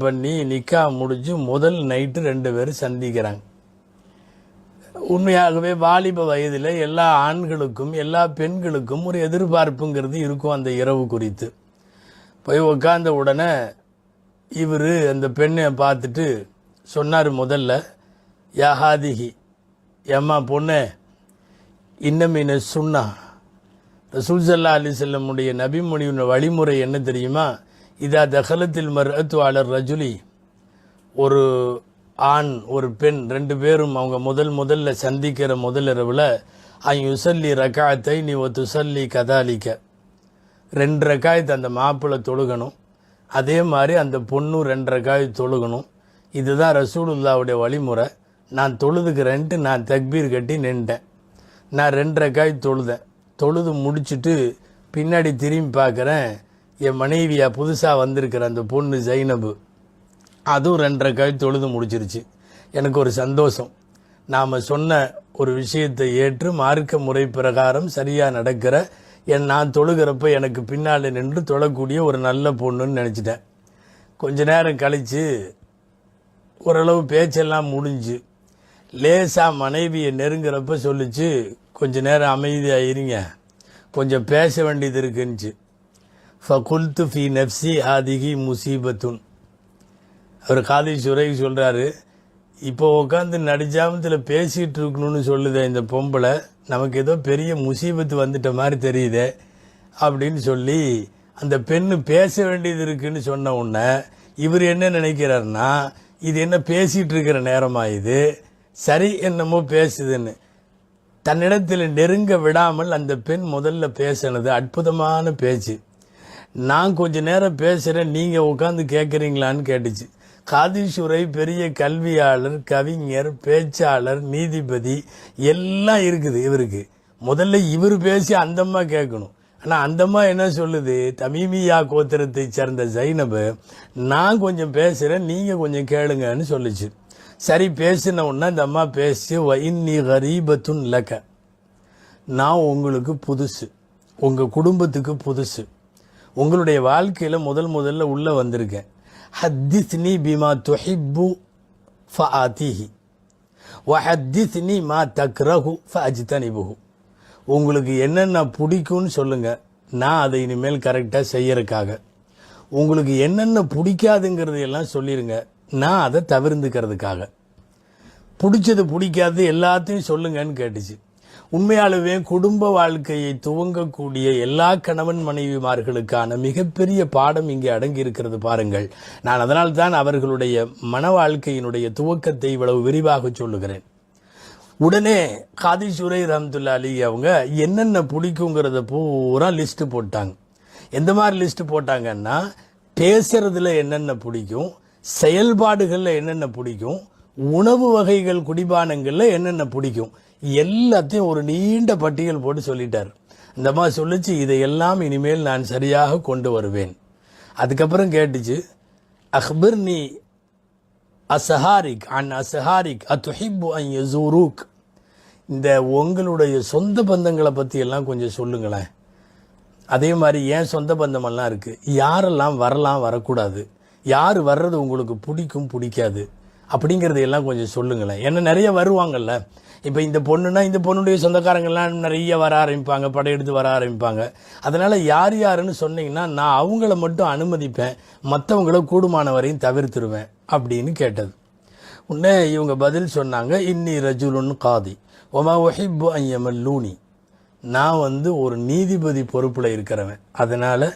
பண்ணி நிக்கா முடிஞ்சு முதல் நைட்டு ரெண்டு பேரும் சந்திக்கிறாங்க. உண்மையாகவே வாலிப வயதில் எல்லா ஆண்களுக்கும் எல்லா பெண்களுக்கும் ஒரு எதிர்பார்ப்புங்கிறது இருக்கும் அந்த இரவு குறித்து. போய் உட்காந்த உடனே இவர் அந்த பெண்ணை பார்த்துட்டு சொன்னார் முதல்ல யஹாதிகி ஏம்மா பொண்ணு இன்னமீன சுண்ணா? ரசூல் சல்லா அலி செல்லமுடைய நபிமொழியின் வழிமுறை என்ன தெரியுமா? இதா தகலத்தில் மருத்துவ அலர் ரஜுலி. ஒரு ஆண் ஒரு பெண் ரெண்டு பேரும் அவங்க முதல் முதல்ல சந்திக்கிற முதல் இரவில் அன் யுசல்லி ரகாத்தை நீ ஒத்துசல்லி கதாலிக்க ரெண்டு ரக்காயத்து அந்த மாப்பிள்ளை தொழுகணும். அதே மாதிரி அந்த பொண்ணும் ரெண்டு ரக்காய் தொழுகணும். இதுதான் ரசூலுல்லாவுடைய வழிமுறை. நான் தொழுதுக்கிறேன்ட்டு நான் தக்பீர் கட்டி நின்ட்டேன் நான் ரெண்டு ரக்காய் தொழுதேன். தொழுது முடிச்சுட்டு பின்னாடி திரும்பி பார்க்குறேன். என் மனைவியாக புதுசாக வந்திருக்கிற அந்த பொண்ணு ஜைனபு அதுவும் ரெண்டரை கழுத்து தொழுது முடிச்சிருச்சு. எனக்கு ஒரு சந்தோஷம். நாம் சொன்ன ஒரு விஷயத்தை ஏற்று மார்க்க முறை பிரகாரம் சரியாக நடக்கிற என் நான் தொழுகிறப்ப எனக்கு பின்னால் நின்று தொழக்கூடிய ஒரு நல்ல பொண்ணுன்னு நினச்சிட்டேன். கொஞ்ச நேரம் கழித்து ஓரளவு பேச்செல்லாம் முடிஞ்சு லேசாக மனைவியை நெருங்குறப்ப சொல்லிச்சு கொஞ்ச நேரம் அமைதியாக இருங்க கொஞ்சம் பேச வேண்டியது இருக்குன்னுச்சு. ஃபகுல்து ஃபி நெஃப்சி ஆதிகி முசீபத்துன். அவர் காதி சுரைக்கு சொல்கிறாரு இப்போ உட்காந்து நடிஜாமத்தில் பேசிகிட்டு இருக்கணும்னு சொல்லுதே இந்த பொம்பளை நமக்கு ஏதோ பெரிய முசீபத்து வந்துட்ட மாதிரி தெரியுதே அப்படின்னு சொல்லி அந்த பெண்ணு பேச வேண்டியது இருக்குன்னு சொன்ன உடனே இவர் என்ன நினைக்கிறாருன்னா இது என்ன பேசிகிட்டு இருக்கிற நேரமாக இது? சரி என்னமோ பேசுதுன்னு. தன்னிடத்தில் நெருங்க விடாமல் அந்த பெண் முதல்ல பேசினது அற்புதமான பேச்சு. நான் கொஞ்ச நேரம் பேசுகிறேன் நீங்கள் உட்காந்து கேட்குறீங்களான்னு கேட்டுச்சு. காதீஸ்வரை பெரிய கல்வியாளர் கவிஞர் பேச்சாளர் நீதிபதி எல்லாம் இருக்குது இவருக்கு. முதல்ல இவர் பேசி அந்தம்மா கேட்கணும். ஆனால் அந்தம்மா என்ன சொல்லுது? தமிமியா கோத்திரத்தை சேர்ந்த ஜைனபு நான் கொஞ்சம் பேசுகிறேன் நீங்கள் கொஞ்சம் கேளுங்கன்னு சொல்லுச்சு. சரி பேசின உடனே இந்த அம்மா பேசி இன்னி கரீபத்துன் லக்க நான் உங்களுக்கு புதுசு. உங்கள் குடும்பத்துக்கு புதுசு. உங்களுடைய வாழ்க்கையில் முதல் முதல்ல உள்ளே வந்திருக்கேன். ஹத்திஸ்னி பிமா துஹிப்பு ஃபஆத்திஹி வஹத்திஸ்னி மா தக்ரஹு ஃப ஃபஅஜ்தனிபுஹு. உங்களுக்கு என்னென்ன பிடிக்கும்னு சொல்லுங்கள் நான் அதை இனிமேல் கரெக்டாக செய்யறதுக்காக. உங்களுக்கு என்னென்ன பிடிக்காதுங்கிறது எல்லாம் சொல்லிடுங்க நான் அதை தவிர்ந்துக்கிறதுக்காக பிடிச்சது பிடிக்காது எல்லாத்தையும் சொல்லுங்கன்னு கேட்டுச்சு. உண்மையாலுமே குடும்ப வாழ்க்கையை துவங்கக்கூடிய எல்லா கணவன் மனைவிமார்களுக்கான மிகப்பெரிய பாடம் இங்கே அடங்கியிருக்கிறது பாருங்கள். நான் அதனால் தான் அவர்களுடைய மன வாழ்க்கையினுடைய துவக்கத்தை இவ்வளவு விரிவாக சொல்லுகிறேன். உடனே காதி சுரை ரம்துல்லா அலி அவங்க என்னென்ன பிடிக்குங்கிறத பூரா லிஸ்ட்டு போட்டாங்க. எந்த மாதிரி லிஸ்ட்டு போட்டாங்கன்னா பேசுறதுல என்னென்ன பிடிக்கும் செயல்பாடுகளில் என்னென்ன பிடிக்கும் உணவு வகைகள் குடிபானங்களில் என்னென்ன பிடிக்கும் எல்லாத்தையும் ஒரு நீண்ட பட்டியல் போட்டு சொல்லிட்டார். இந்த மாதிரி சொல்லிச்சு இதையெல்லாம் இனிமேல் நான் சரியாக கொண்டு வருவேன். அதுக்கப்புறம் கேட்டுச்சு அக்பர் நீ அசஹாரிக் அன் அசஹாரிக் அத்துஹிப்பு அன் யசூரூக். இந்த உங்களுடைய சொந்த பந்தங்களை பற்றி எல்லாம் கொஞ்சம் சொல்லுங்களேன். அதே மாதிரி ஏன் சொந்த பந்தமெல்லாம் இருக்குது யாரெல்லாம் வரலாம் வரக்கூடாது? யார் வர்றது உங்களுக்கு பிடிக்கும் பிடிக்காது? அப்படிங்கிறதையெல்லாம் கொஞ்சம் சொல்லுங்களேன். ஏன்னா நிறைய வருவாங்கல்ல? இப்போ இந்த பொண்ணுனா இந்த பொண்ணுடைய சொந்தக்காரங்கள்லாம் நிறைய வர ஆரம்பிப்பாங்க படையெடுத்து வர ஆரம்பிப்பாங்க. அதனால் யார் யாருன்னு சொன்னீங்கன்னா நான் அவங்கள மட்டும் அனுமதிப்பேன் மற்றவங்கள கூடுமான வரையும் தவிர்த்துருவேன் அப்படின்னு கேட்டது. உடனே இவங்க பதில் சொன்னாங்க இன்னி ரஜுலுன் காதி ஒமா எம்எல் லூனி நான் வந்து ஒரு நீதிபதி பொறுப்பில் இருக்கிறவன். அதனால்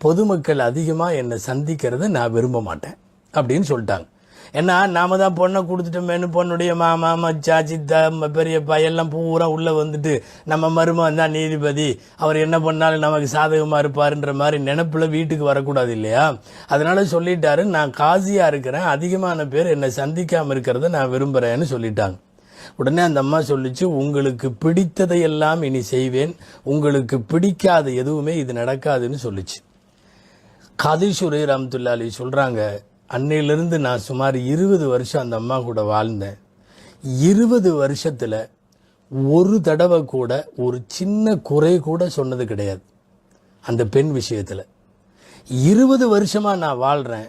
பொதுமக்கள் அதிகமாக என்னை சந்திக்கிறத நான் விரும்ப மாட்டேன் அப்படின்னு சொல்லிட்டாங்க. ஏன்னா நாம தான் பொண்ணை கொடுத்துட்டோமேனு பொண்ணுடைய மாமா மச்சா சித்தா ம- பெரியப்பா எல்லாம் பூரா உள்ளே வந்துட்டு நம்ம மருமகன் தான் நீதிபதி. அவர் என்ன பண்ணாலும் நமக்கு சாதகமாக இருப்பாருன்ற மாதிரி நினப்பில் வீட்டுக்கு வரக்கூடாது இல்லையா? அதனால சொல்லிட்டாரு. நான் காசியாக இருக்கிறேன். அதிகமான பேர் என்னை சந்திக்காமல் இருக்கிறத நான் விரும்புகிறேன்னு சொல்லிட்டாங்க. உடனே அந்த அம்மா சொல்லிச்சு உங்களுக்கு பிடித்ததையெல்லாம் இனி செய்வேன். உங்களுக்கு பிடிக்காத எதுவுமே இது நடக்காதுன்னு சொல்லிச்சு. கதிசுரை ரஹமத்துல்லா அலி சொல்கிறாங்க அன்னையிலிருந்து நான் சுமார் இருபது வருஷம் அந்த அம்மா கூட வாழ்ந்தேன். இருபது வருஷத்தில் ஒரு தடவை கூட ஒரு சின்ன குறை கூட சொன்னது கிடையாது. அந்த பெண் விஷயத்தில். இருபது வருஷமாக நான் வாழ்கிறேன்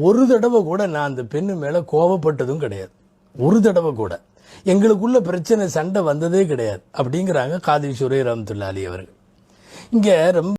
ஒரு தடவை கூட நான் அந்த பெண்ணு மேலே கோவப்பட்டதும் கிடையாது. ஒரு தடவை கூட. எங்களுக்குள்ள பிரச்சனை சண்டை வந்ததே கிடையாது. அப்படிங்கிறாங்க காதீஸ்வரி ரஹமத்துல்லா அலி அவர்கள். இங்கே ரொம்ப